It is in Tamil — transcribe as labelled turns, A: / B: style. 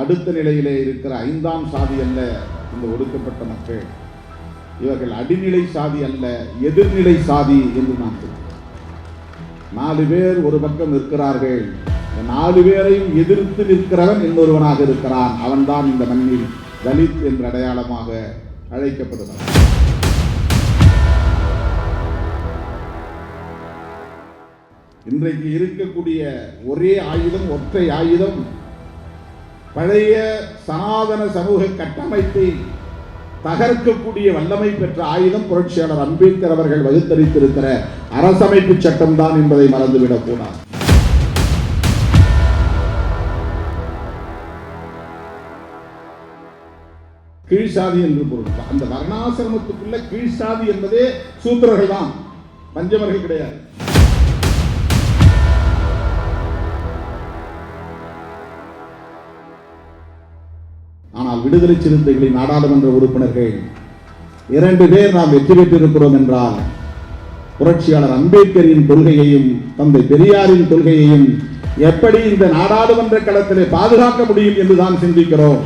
A: அடுத்த நிலையிலே இருக்கிற ஐந்தாம் சாதி அல்ல இந்த ஒடுக்கப்பட்ட மக்கள். இவர்கள் அடிநிலை சாதி அல்ல எதிர்நிலை சாதி என்று நான் சொல்கிறேன். நாலு பேர் ஒரு பக்கம் இருக்கிறார்கள் நாலு பேரையும் எதிர்த்து நிற்கிறவன் இன்னொருவனாக இருக்கிறான். அவன்தான் இந்த மண்ணில் தலித் என்ற அடையாளமாக அழைக்கப்படுகிறான் இன்றைக்கு இருக்கக்கூடிய ஒரே ஆயுதம் ஒற்றை ஆயுதம் பழைய சனாதன சமூக கட்டமைப்பை தகர்க்கக்கூடிய வல்லமை பெற்ற ஆயுதம் புரட்சியாளர் அம்பேத்கர் அவர்கள் வகுத்தளித்திருக்கிற அரசமைப்பு சட்டம்தான் என்பதை மறந்துவிடக் கூடாது. கீழ்சாதி என்று பொருள். அந்த வர்ணாசிரமத்துக்குள்ள கீழ்சாதி என்பதே சூத்திரர்கள் தான் பஞ்சமர்கள் கிடையாது. ஆனால் விடுதலை சிறுத்தைகளின் நாடாளுமன்ற உறுப்பினர்கள் இரண்டு பேர் நாம் வெற்றி பெற்றிருக்கிறோம் என்றால் புரட்சியாளர் அம்பேத்கரின் கொள்கையையும் தந்தை பெரியாரின் கொள்கையையும் எப்படி இந்த நாடாளுமன்ற களத்திலே பாதுகாக்க முடியும் என்றுதான் சிந்திக்கிறோம்.